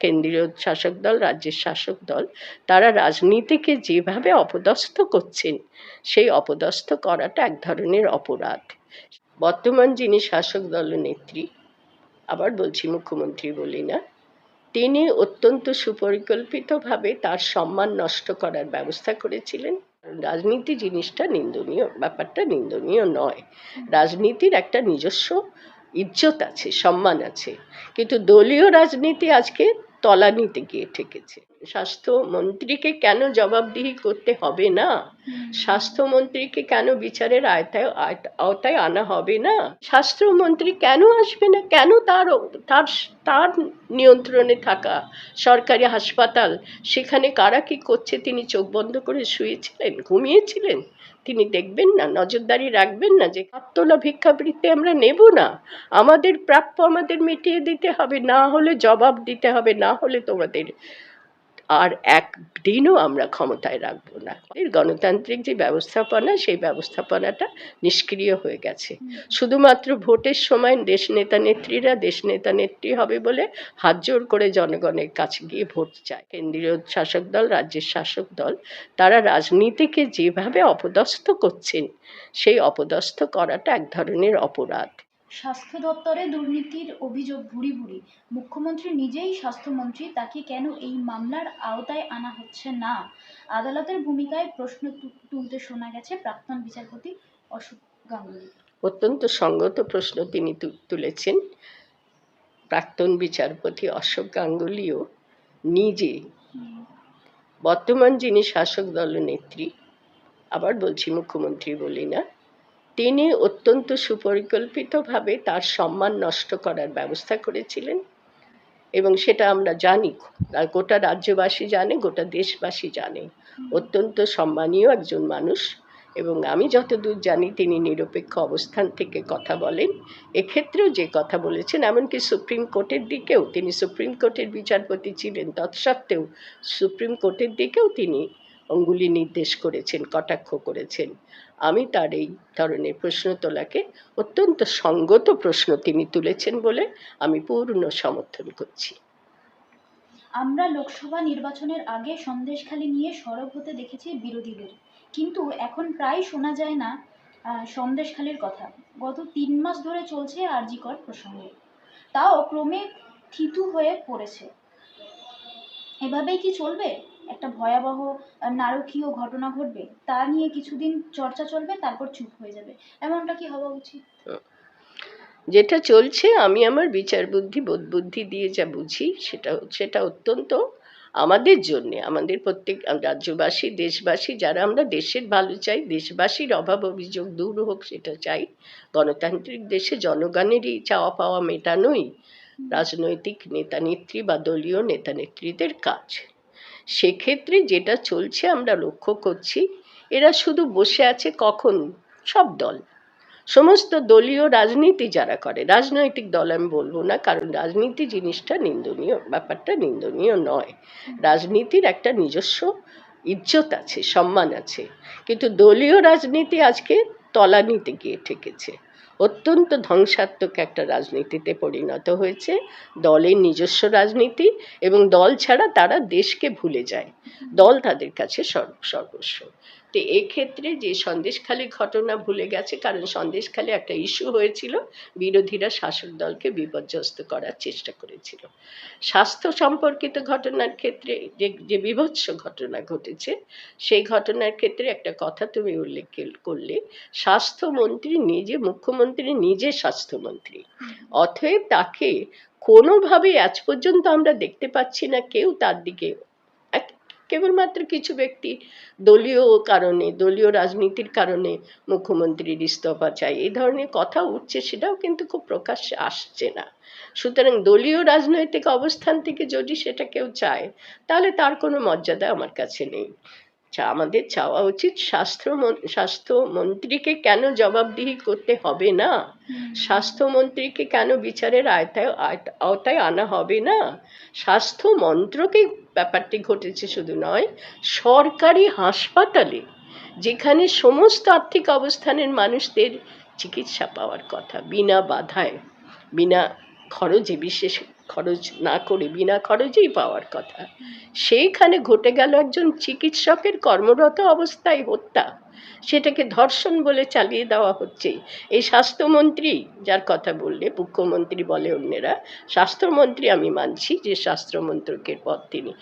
কেন্দ্রীয় শাসক দল, রাজ্যের শাসক দল, তারা রাজনীতিকে যেভাবে অপদস্থ করছেন, সেই অপদস্থ করাটা এক ধরনের অপরাধ। বর্তমান যিনি শাসক দল নেত্রী, আবার বলছি মুখ্যমন্ত্রী বলি না, তিনি অত্যন্ত সুপরিকল্পিতভাবে তার সম্মান নষ্ট করার ব্যবস্থা করেছিলেন। রাজনীতি জিনিসটা নিন্দনীয়, ব্যাপারটা নিন্দনীয় নয়। রাজনীতির একটা নিজস্ব ইজ্জত আছে, সম্মান আছে। কিন্তু দলীয় রাজনীতি আজকে তলানিতে গিয়ে ঠেকেছে। স্বাস্থ্যমন্ত্রীকে কেন জবাবদিহি করতে হবে না? স্বাস্থ্যমন্ত্রীকে কেন বিচারের আয়তায় আওতায় আনা হবে না? স্বাস্থ্যমন্ত্রী কেন আসবে না? কেন তার তার তার নিয়ন্ত্রণে থাকা সরকারি হাসপাতাল? সেখানে কারা কি করছে? তিনি চোখ বন্ধ করে শুয়েছিলেন? ঘুমিয়েছিলেন? তিনি দেখবেন না, নজরদারি রাখবেন না যে হাততোলা ভিক্ষাবৃত্তি আমরা নেব না। আমাদের প্রাপ্য আমাদের মিটিয়ে দিতে হবে, না হলে জবাব দিতে হবে, না হলে তোমাদের আর একদিনও আমরা ক্ষমতায় রাখব না। এর গণতান্ত্রিক যে ব্যবস্থাপনা সেই ব্যবস্থাপনাটা নিষ্ক্রিয় হয়ে গেছে। শুধুমাত্র ভোটের সময় দেশ নেতা নেত্রীরা দেশ নেতা নেত্রী হবে বলে হাত জোর করে জনগণের কাছে গিয়ে ভোট চায়। কেন্দ্রীয় শাসক দল রাজ্যের শাসক দল তারা রাজনীতিকে যেভাবে অপদস্থ করছেন সেই অপদস্থ করাটা এক ধরনের অপরাধ। স্বাস্থ্য দপ্তরে দুর্নীতির অভিযোগ ভুরি ভুরি। মুখ্যমন্ত্রী নিজেই স্বাস্থ্যমন্ত্রী তাকে কেন এই মামলার আওতায় আনা হচ্ছে না? আদালতের ভূমিকায় প্রশ্ন তুলতে শোনা গেছে প্রাক্তন বিচারপতি অশোক গাঙ্গুলি। অত্যন্ত সঙ্গত প্রশ্ন তিনি তুলেছেন। প্রাক্তন বিচারপতি অশোক গাঙ্গুলিও নিজে বর্তমান যিনি শাসক দলনেত্রী আবার বলছি মুখ্যমন্ত্রী বলি না তিনি অত্যন্ত সুপরিকল্পিতভাবে তার সম্মান নষ্ট করার ব্যবস্থা করেছিলেন এবং সেটা আমরা জানি গোটা রাজ্যবাসী জানে, গোটা দেশবাসী জানে। অত্যন্ত সম্মানীয় একজন মানুষ এবং আমি যতদূর জানি তিনি নিরপেক্ষ অবস্থান থেকে কথা বলেন। এক্ষেত্রেও যে কথা বলেছেন, এমনকি সুপ্রিম কোর্টের দিকেও, তিনি সুপ্রিম কোর্টের বিচারপতি ছিলেন, তৎসত্ত্বেও সুপ্রিম কোর্টের দিকেও তিনি অঙ্গুলি নির্দেশ করেছেন, কটাক্ষ করেছেন। আমি তার এই ধরনের প্রশ্ন তোলাকে অত্যন্ত সঙ্গত প্রশ্ন তিনি তুলেছেন বলে আমি পূর্ণ সমর্থন করছি। আমরা লোকসভা নির্বাচনের আগে সন্দেশখালি নিয়ে সরব হতে দেখেছি বিরোধীদের। কিন্তু এখন প্রায় শোনা যায় না সন্দেশখালির কথা। গত তিন মাস ধরে চলছে আরজিকর প্রসঙ্গে। তাও ক্রমে থিতু হয়ে পড়েছে। এভাবেই কি চলবে? একটা ভয়াবহ নারকীয় ঘটনা ঘটবে তা নিয়ে কিছুদিন চর্চা চলবে তারপর চুপ হয়ে যাবে। এমনটা কি হওয়া উচিত? যেটা চলছে আমি আমার বিচার বুদ্ধি বোধ বুদ্ধি দিয়ে যা বুঝি সেটা সেটা অত্যন্ত আমাদের জন্য আমাদের প্রত্যেক রাজ্যবাসী দেশবাসী যারা আমরা দেশের ভালো চাই দেশবাসীর অভাব অভিযোগ দূর হোক সেটা চাই। গণতান্ত্রিক দেশে জনগণেরই চাওয়া পাওয়া মেটানোই রাজনৈতিক নেতা নেত্রী বা দলীয় নেতা নেত্রীদের কাজ। সেক্ষেত্রে যেটা চলছে আমরা লক্ষ্য করছি, এরা শুধু বসে আছে কখন সব দল। সমস্ত দলীয় রাজনীতি যারা করে, রাজনৈতিক দল আমি বলব না, কারণ রাজনীতি জিনিসটা নিন্দনীয়, ব্যাপারটা নিন্দনীয় নয়। রাজনীতির একটা নিজস্ব ইজ্জত আছে, সম্মান আছে। কিন্তু দলীয় রাজনীতি আজকে তলানিতে গিয়ে ঠেকেছে। অত্যন্ত ধ্বংসাত্মক একটা রাজনীতিতে পরিণত হয়েছে। দলের নিজস্ব রাজনীতি এবং দল ছাড়া তারা দেশকে ভুলে যায়। দল তাদের কাছে সর্ব সর্বস্ব তো এক্ষেত্রে যে সন্দেশখালি ঘটনা ভুলে গেছে, কারণ সন্দেশখালি একটা ইস্যু হয়েছিল, বিরোধীরা শাসক দলকে বিপর্যস্ত করার চেষ্টা করেছিল। স্বাস্থ্য সম্পর্কিত ঘটনার ক্ষেত্রে যে যে বিভৎস ঘটনা ঘটেছে, সেই ঘটনার ক্ষেত্রে একটা কথা তুমি উল্লেখ করলে, স্বাস্থ্যমন্ত্রী নিজে, মুখ্যমন্ত্রী নিজে স্বাস্থ্যমন্ত্রী। অতএব তাকে কোনোভাবে আজ পর্যন্ত আমরা দেখতে পাচ্ছি না, কেউ তার দিকে কেবলমাত্র কিছু ব্যক্তি দলীয় কারণে, দলীয় রাজনীতির কারণে মুখ্যমন্ত্রীর ইস্তফা চাই এই ধরনের কথা উঠছে, সেটাও কিন্তু খুব প্রকাশ্যে আসছে না। সুতরাং দলীয় রাজনৈতিক অবস্থান থেকে যদি সেটা কেউ চায়, তাহলে তার কোনো মর্যাদা আমার কাছে নেই। আমাদের চাওয়া উচিত স্বাস্থ্য স্বাস্থ্যমন্ত্রীকে কেন জবাবদিহি করতে হবে না? স্বাস্থ্যমন্ত্রীকে কেন বিচারের আয়তায় আয়ত- আওতায় আনা হবে না? স্বাস্থ্য মন্ত্রকে ব্যাপারটি ঘটেছে শুধু নয় সরকারি হাসপাতালে যেখানে সমস্ত আর্থিক অবস্থানের মানুষদের চিকিৎসা পাওয়ার কথা বিনা বাধায় বিনা খরচে বিশেষ খরচ না করে, বিনা খরচেই পাওয়ার কথা। সেইখানে ঘটে গেল একজন চিকিৎসকের কর্মরত অবস্থায় হত্যা। সেটাকে ধর্ষণ বলে চালিয়ে দেওয়া হচ্ছে। এই স্বাস্থ্যমন্ত্রী, যার কথা বললে মুখ্যমন্ত্রী বলে অন্যেরা, স্বাস্থ্যমন্ত্রী আমি মানছি যে স্বাস্থ্যমন্ত্রকের পদ তিনি।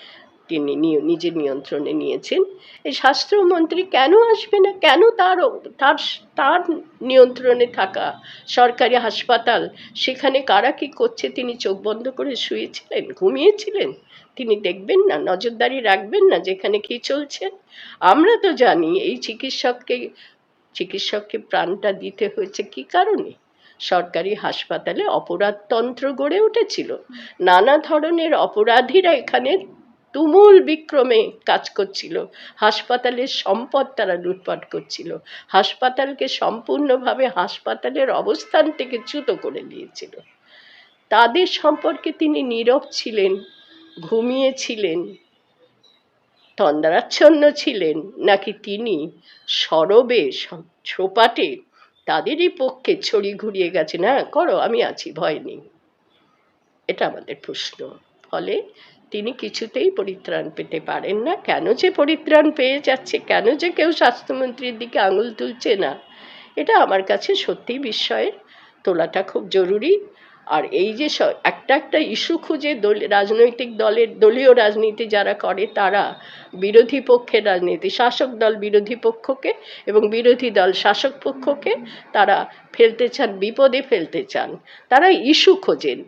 তিনি নিজের নিয়ন্ত্রণে নিয়েছেন। এই স্বাস্থ্যমন্ত্রী কেন আসবে না? কেন তার তার তার নিয়ন্ত্রণে থাকা সরকারি হাসপাতাল, সেখানে কারা কী করছে? তিনি চোখ বন্ধ করে শুয়েছিলেন, ঘুমিয়েছিলেন? তিনি দেখবেন না, নজরদারি রাখবেন না যেখানে কি চলছে? আমরা তো জানি এই চিকিৎসককে চিকিৎসককে প্রাণটা দিতে হয়েছে কি কারণে? সরকারি হাসপাতালে অপরাধতন্ত্র গড়ে উঠেছিল। নানা ধরনের অপরাধীরা এখানে তুমুল বিক্রমে কাজ করছিল। হাসপাতালের সম্পদ তারা লুটপাট করছিল। হাসপাতালকে সম্পূর্ণভাবে হাসপাতালের অবস্থান থেকে চ্যুত করে দিয়েছিল তাদের সম্পর্কে তিনি নীরব ছিলেন, ঘুমিয়েছিলেন, তন্দ্রাচ্ছন্ন ছিলেন, নাকি তিনি সরবে সোপাটে তাদেরই পক্ষে ছড়ি ঘুরিয়ে গেছেন হ্যাঁ করো, আমি আছি, ভয় নেই। এটা আমাদের প্রশ্ন। ফলে তিনি কিছুতেই পরিত্রাণ পেতে পারেন না। কেন যে পরিত্রাণ পেয়ে যাচ্ছে, কেন যে কেউ স্বাস্থ্যমন্ত্রীর দিকে আঙুল তুলছে না, এটা আমার কাছে সত্যিই বিস্ময়ের। তোলাটা খুব জরুরি। আর এই যে একটা একটা ইস্যু খুঁজে দল, রাজনৈতিক দলের, দলীয় রাজনীতি যারা করে, তারা বিরোধী পক্ষের রাজনীতি, শাসক দল বিরোধী পক্ষকে এবং বিরোধী দল শাসক পক্ষকে তারা ফেলতে চান, বিপদে ফেলতে চান। তারা ইস্যু খোঁজেন।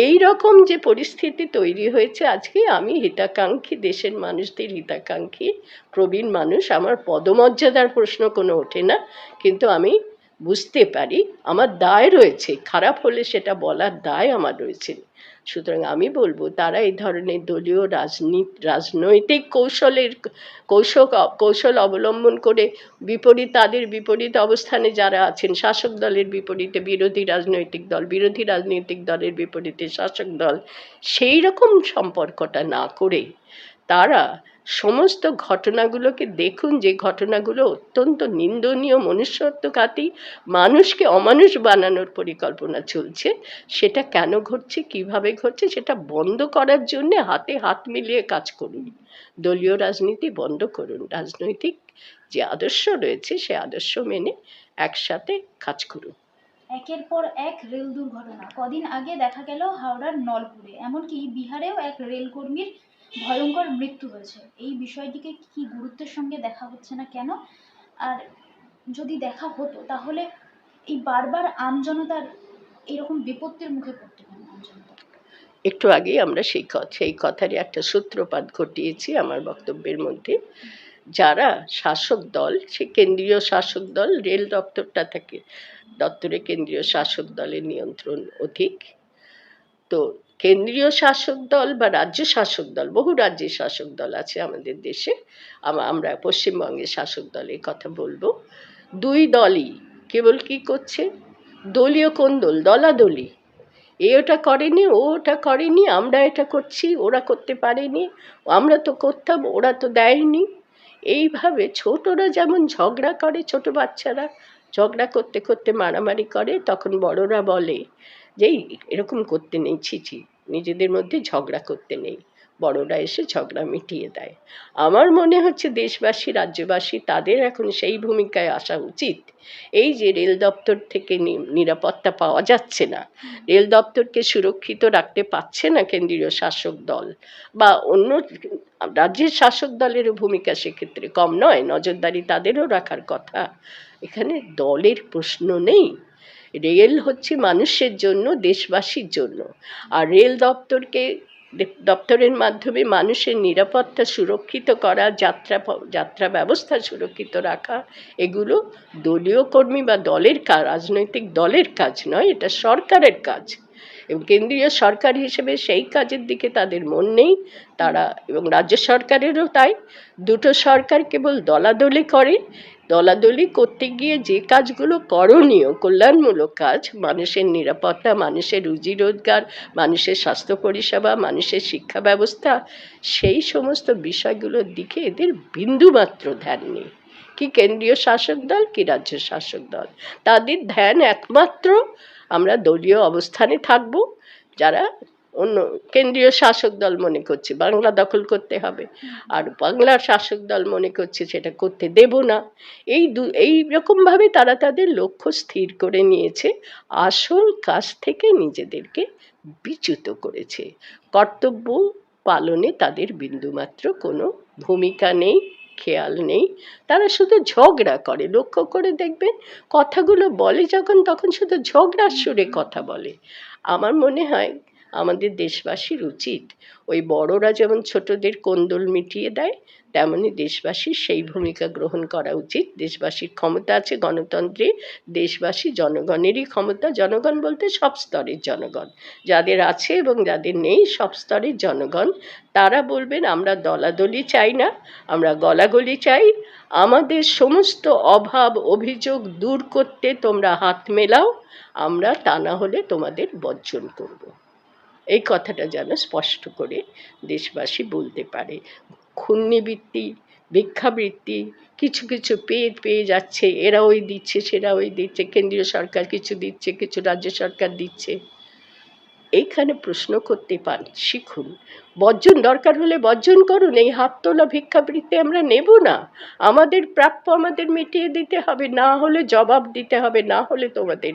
এই রকম যে পরিস্থিতি তৈরি হয়েছে আজকে, আমি হিতাকাঙ্ক্ষী, দেশের মানুষদের হিতাকাঙ্ক্ষী, প্রবীণ মানুষ, আমার পদমর্যাদার প্রশ্ন কোনো ওঠে না। কিন্তু আমি বুঝতে পারি, আমার দায় রয়েছে, খারাপ হলে সেটা বলার দায় আমার রয়েছে। সুতরাং আমি বলব, তারা এই ধরনের দলীয় রাজনীতি রাজনৈতিক কৌশলের কৌশল কৌশল অবলম্বন করে বিপরীত, তাদের বিপরীত অবস্থানে যারা আছেন, শাসক দলের বিপরীতে বিরোধী রাজনৈতিক দল, বিরোধী রাজনৈতিক দলের বিপরীতে শাসক দল, সেই রকম সম্পর্কটা না করে তারা সমস্ত ঘটনাগুলোকে দেখুন, যে ঘটনাগুলো অত্যন্ত নিন্দনীয় মনুষ্যত্বঘাতী, মানুষকে অমানুষ বানানোর পরিকল্পনা চলছে, সেটা কেন ঘটছে, কীভাবে ঘটছে, সেটা বন্ধ করার জন্যে হাতে হাত মিলিয়ে কাজ করুন। দলীয় রাজনীতি বন্ধ করুন। রাজনৈতিক যে আদর্শ রয়েছে, সে আদর্শ মেনে একসাথে কাজ করুন। একের পর এক রেল দুর্ঘটনা। কদিন আগে দেখা গেল হাওড়ার নলপুরে। এমনকি বিহারেও এক ভয়ঙ্কর মৃত্যু হয়েছে। এই বিষয়টিকে কি গুরুত্বের সঙ্গে দেখা হচ্ছে না কেন? আর যদি দেখা হতো, তাহলে এই বারবার আমজনতার এরকম বিপত্তির মুখে পড়তে আমজনতা একটু আগেই আমরা সেই সেই কথারই একটা সূত্রপাত ঘটিয়েছি আমার বক্তব্যের মধ্যে। যারা শাসক দল, সে কেন্দ্রীয় শাসক দল, রেল দপ্তরটা থাকে দপ্তরে কেন্দ্রীয় শাসক দলের নিয়ন্ত্রণ অধিক। তো কেন্দ্রীয় শাসক দল বা রাজ্য শাসক দল বহু রাজ্যের শাসক দল আছে আমাদের দেশে। আমরা পশ্চিমবঙ্গের শাসক দলের কথা বলব। দুই দলই কেবল কি করছে? দলীয় কোন দল? দলাদলি। এ ওটা করেনি ও ওটা করেনি আমরা এটা করছি ওরা করতে পারেনি আমরা তো করতাম ওরা তো দেয়নি। এইভাবে ছোটরা যেমন ঝগড়া করে ছোট বাচ্চারা ঝগড়া করতে করতে মারামারি করে তখন বড়রা বলে যে "এই, এরকম করতে নেই ছি ছি। নিজেদের মধ্যে ঝগড়া করতে নেই। বড়রা এসে ঝগড়া মিটিয়ে দেয়। আমার মনে হচ্ছে দেশবাসী, রাজ্যবাসী তাদের এখন সেই ভূমিকায় আসা উচিত। এই যে রেল দপ্তর থেকে নিরাপত্তা পাওয়া যাচ্ছে না। রেল দপ্তরকে সুরক্ষিত রাখতে পারছে না কেন্দ্রীয় শাসক দল। বা অন্য রাজ্যের শাসক দলেরও ভূমিকা সেক্ষেত্রে কম নয়, নজরদারি তাদেরও রাখার কথা। এখানে দলের প্রশ্ন নেই। রেল হচ্ছে মানুষের জন্য, দেশবাসীর জন্য। আর রেল দপ্তরকে, দপ্তরের মাধ্যমে মানুষের নিরাপত্তা সুরক্ষিত করা, যাত্রা যাত্রা ব্যবস্থা সুরক্ষিত রাখা, এগুলো দলীয় কর্মী বা দলের কাজ রাজনৈতিক দলের কাজ নয়, এটা সরকারের কাজ। এবং কেন্দ্রীয় সরকার হিসেবে সেই কাজের দিকে তাদের মন নেই, তারা, এবং রাজ্য সরকারেরও তাই। দুটো সরকার কেবল দলাদলি করে দলাদলি করতে গিয়ে যে কাজগুলো করণীয়, কল্যাণমূলক কাজ, মানুষের নিরাপত্তা, মানুষের রুজি রোজগার, মানুষের স্বাস্থ্য পরিষেবা, মানুষের শিক্ষা ব্যবস্থা, সেই সমস্ত বিষয়গুলোর দিকে এদের বিন্দুমাত্র ধ্যান নেই। কি কেন্দ্রীয় শাসক দল, কি রাজ্য শাসক দল। তাদের ধ্যান একমাত্র আমরা দলীয় অবস্থানে থাকব, যারা অন্য কেন্দ্রীয় শাসক দল মনে করছে, বাংলা দখল করতে হবে। আর বাংলার শাসক দল মনে করছে সেটা করতে দেব না। এই দু, এই রকমভাবে তারা তাদের লক্ষ্য স্থির করে নিয়েছে, আসল কাজ থেকে নিজেদেরকে বিচ্যুত করেছে। কর্তব্য পালনে তাদের বিন্দুমাত্র কোনো ভূমিকা নেই, খেয়াল নেই। তারা শুধু ঝগড়া করে, লক্ষ্য করে দেখবেন, কথাগুলো বলে যখন, তখন শুধু ঝগড়ার সুরে কথা বলে। আমার মনে হয় আমাদের দেশবাসীর উচিত। ওই বড়রা যেমন ছোটদের কোন্দল মিটিয়ে দেয়, তেমনি দেশবাসীর সেই ভূমিকা গ্রহণ করা উচিত। দেশবাসীর ক্ষমতা আছে গণতন্ত্রে, দেশবাসী জনগণেরই ক্ষমতা। জনগণ বলতে সব স্তরের জনগণ। যাদের আছে এবং যাদের নেই, সব স্তরের জনগণ। তারা বলবেন, আমরা দলাদলি চাই না, আমরা গলাগলি চাই। আমাদের সমস্ত অভাব, অভিযোগ দূর করতে তোমরা হাত মেলাও। আমরা তা না হলে তোমাদের বর্জন করব। এই কথাটা যেন স্পষ্ট করে দেশবাসী বলতে পারে। খুন্নিবৃত্তি, ভিক্ষাবৃত্তি, কিছু কিছু পেয়ে পেয়ে যাচ্ছে এরা ওই দিচ্ছে সেরা ওই দিচ্ছে, কেন্দ্রীয় সরকার কিছু দিচ্ছে, কিছু রাজ্য সরকার দিচ্ছে। এইখানে প্রশ্ন করতে পান, শিখুন। বর্জন দরকার হলে বর্জন করুন, এই হাত তোলা ভিক্ষাবৃত্তি আমরা নেব না। আমাদের প্রাপ্য আমাদের মিটিয়ে দিতে হবে, না হলে জবাব দিতে হবে, না হলে তোমাদের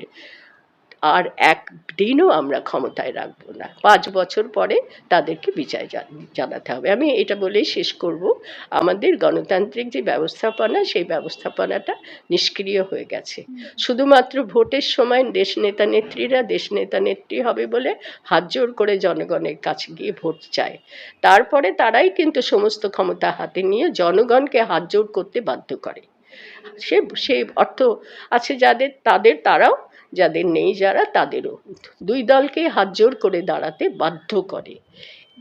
আর একদিনও আমরা ক্ষমতায় রাখব না। পাঁচ বছর পরে তাদেরকে বিচার জানাতে হবে। আমি এটা বলেই শেষ করব। আমাদের গণতান্ত্রিক যে ব্যবস্থাপনা সেই ব্যবস্থাপনাটা নিষ্ক্রিয় হয়ে গেছে। শুধুমাত্র ভোটের সময় দেশ নেতা নেত্রীরা দেশ নেতা নেত্রী হবে বলে হাত জোর করে জনগণের কাছে গিয়ে ভোট চায়। তারপরে তারাই কিন্তু সমস্ত ক্ষমতা হাতে নিয়ে জনগণকে হাত জোর করতে বাধ্য করে। সে সে অর্থ আছে যাদের তাদের তারাও যাদের নেই যারা, তাদেরও। দুই দলকে হাত জোর করে দাঁড়াতে বাধ্য করে।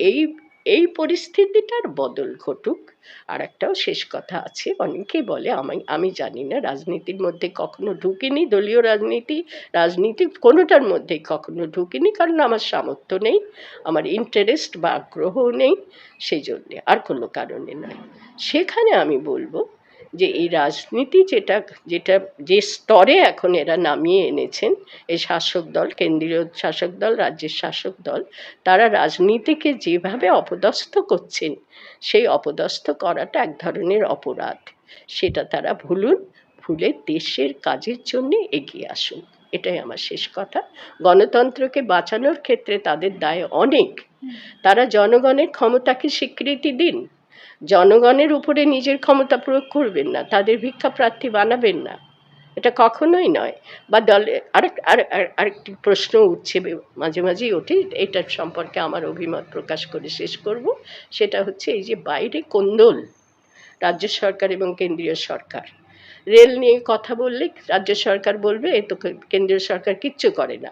এই এই পরিস্থিতিটার বদল ঘটুক। আর একটাও শেষ কথা আছে অনেকেই বলে, আমি আমি জানি না, রাজনীতির মধ্যে কখনো ঢুকিনি, দলীয় রাজনীতি রাজনীতি কোনোটার মধ্যেই কখনো ঢুকিনি, কারণ আমার সামর্থ্য নেই, আমার ইন্টারেস্ট বা আগ্রহও নেই, সেই জন্যে আর কোনো কারণে নয়। সেখানে আমি বলব যে এই রাজনীতি যেটা যেটা যে স্তরে এখন এরা নামিয়ে এনেছেন এই শাসক দল কেন্দ্রীয় শাসক দল রাজ্যের শাসক দল তারা রাজনীতিকে যেভাবে অপদস্থ করছেন সেই অপদস্থ করাটা এক ধরনের অপরাধ। সেটা তারা ভুলুন ভুলে দেশের কাজের জন্য এগিয়ে আসুন। এটাই আমার শেষ কথা। গণতন্ত্রকে বাঁচানোর ক্ষেত্রে তাদের দায় অনেক। তারা জনগণের ক্ষমতাকে স্বীকৃতি দিন। জনগণের উপরে নিজের ক্ষমতা প্রয়োগ করবেন না তাদের ভিক্ষা প্রার্থী বানাবেন না। এটা কখনোই নয়। বা দলে আরেক আর- আর- আরেকটি প্রশ্ন উঠছে মাঝে মাঝেই ওঠে এটার সম্পর্কে আমার অভিমত প্রকাশ করে শেষ করব। সেটা হচ্ছে এই যে বাইরে কোন্দল রাজ্য সরকার এবং কেন্দ্রীয় সরকার। রেল নিয়ে কথা বললে রাজ্য সরকার বলবে এ তো কেন্দ্রীয় সরকার কিচ্ছু করে না।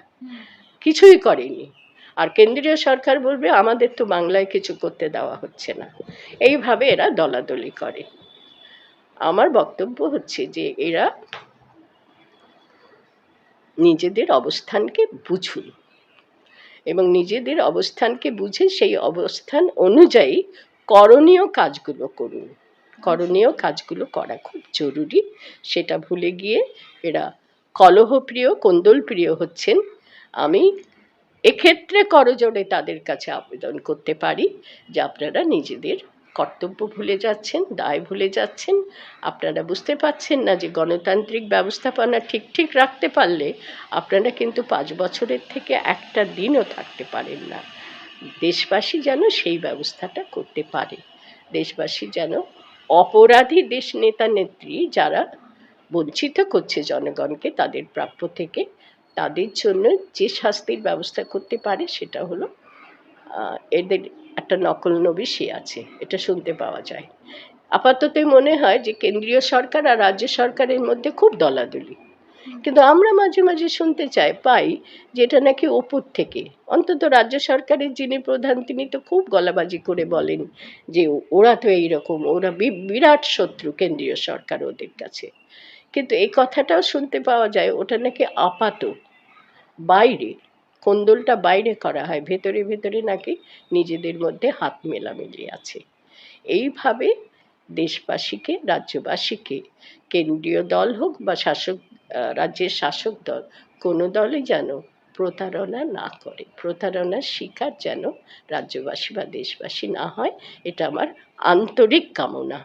কিছুই করেনি। আর কেন্দ্রীয় সরকার বলবে, আমাদের তো বাংলায় কিছু করতে দেওয়া হচ্ছে না। এইভাবে এরা দলাদলি করে। আমার বক্তব্য হচ্ছে যে, এরা নিজেদের অবস্থানকে বুঝুন এবং নিজেদের অবস্থানকে বুঝে সেই অবস্থান অনুযায়ী করণীয় কাজগুলো করুন। করণীয় কাজগুলো করা খুব জরুরি। সেটা ভুলে গিয়ে এরা কলহপ্রিয়, কোন্দলপ্রিয় হচ্ছেন। আমি এক্ষেত্রে করজোড়ে তাদের কাছে আবেদন করতে পারি যে আপনারা নিজেদের কর্তব্য ভুলে যাচ্ছেন, দায় ভুলে যাচ্ছেন। আপনারা বুঝতে পারছেন না যে গণতান্ত্রিক ব্যবস্থাপনা ঠিক ঠিক রাখতে পারলে আপনারা কিন্তু পাঁচ বছরের থেকে একটা দিনও থাকতে পারেন না। দেশবাসী যেন সেই ব্যবস্থাটা করতে পারে। দেশবাসী যেন অপরাধী দেশ নেতা নেত্রী যারা বঞ্চিত করছে জনগণকে তাদের প্রাপ্য থেকে তাদের জন্য যে শাস্তির ব্যবস্থা করতে পারে সেটা হলো এদের একটা নকল নবিশি আছে, এটা শুনতে পাওয়া যায়। আপাতত মনে হয় যে কেন্দ্রীয় সরকার আর রাজ্য সরকারের মধ্যে খুব দলাদলি। কিন্তু আমরা মাঝে মাঝে শুনতে চাই, পাই যেটা নাকি ওপর থেকে। অন্তত রাজ্য সরকারের যিনি প্রধান, তিনি তো খুব গলাবাজি করে বলেন যে ওরা তো এইরকম, ওরা বিরাট শত্রু কেন্দ্রীয় সরকার ওদের কাছে। কিন্তু এই কথাটাও শুনতে পাওয়া যায়, ওটা নাকি আপাত বাইরে, কোন্দলটা বাইরে করা হয়, ভেতরে ভেতরে নাকি নিজেদের মধ্যে হাত মেলামেলি আছে। এইভাবে দেশবাসীকে, রাজ্যবাসীকে, কেন্দ্রীয় দল হোক বা শাসক রাজ্যের শাসক দল, কোনো দলই যেন প্রতারণা না করে, প্রতারণার শিকার যেন রাজ্যবাসী বা দেশবাসী না হয়, এটা আমার আন্তরিক কামনা।